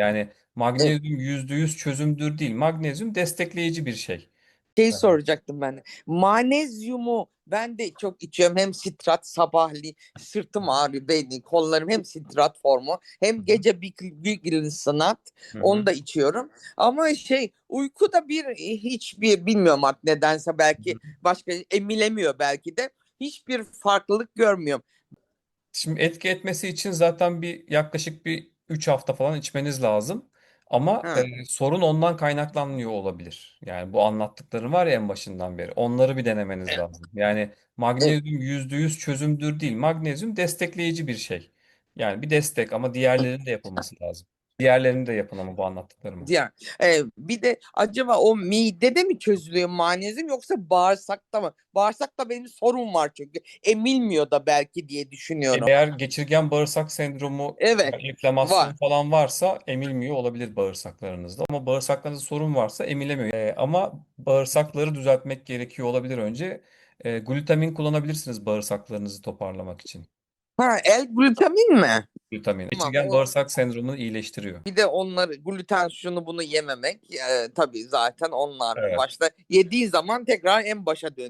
Yani magnezyum %100 çözümdür değil. Magnezyum destekleyici bir şey. Şey soracaktım ben de. Manezyumu ben de çok içiyorum. Hem sitrat sabahli sırtım ağrıyor, beyni, kollarım hem sitrat formu hem gece bir bir sanat Hı hı. onu da içiyorum. Ama şey uykuda bir hiçbir bilmiyorum artık nedense belki başka emilemiyor belki de hiçbir farklılık görmüyorum. Şimdi etki etmesi için zaten bir yaklaşık bir 3 hafta falan içmeniz lazım. Ama Ha. e, sorun ondan kaynaklanmıyor olabilir. Yani bu anlattıklarım var ya en başından beri. Onları bir denemeniz Evet. lazım. Yani magnezyum %100 çözümdür değil. Magnezyum destekleyici bir şey. Yani bir destek ama diğerlerinin de yapılması lazım. Diğerlerini de yapın ama bu anlattıklarımı. Diğer, e, bir de acaba o midede mi çözülüyor manezyum yoksa bağırsakta mı? Bağırsakta benim sorun var çünkü emilmiyor da belki diye düşünüyorum. Eğer geçirgen bağırsak sendromu, Evet, enflamasyon var. falan varsa emilmiyor olabilir bağırsaklarınızda. Ama bağırsaklarınızda sorun varsa emilemiyor. Ee, ama bağırsakları düzeltmek gerekiyor olabilir önce. Ee, glutamin kullanabilirsiniz bağırsaklarınızı toparlamak için. Ha, L-glutamin mi? Glutamin. Tamam, Geçirgen o- bağırsak sendromunu iyileştiriyor. Bir de onları gluten şunu bunu yememek e, tabii zaten onlar Evet. başta yediği zaman tekrar en başa dönüyor.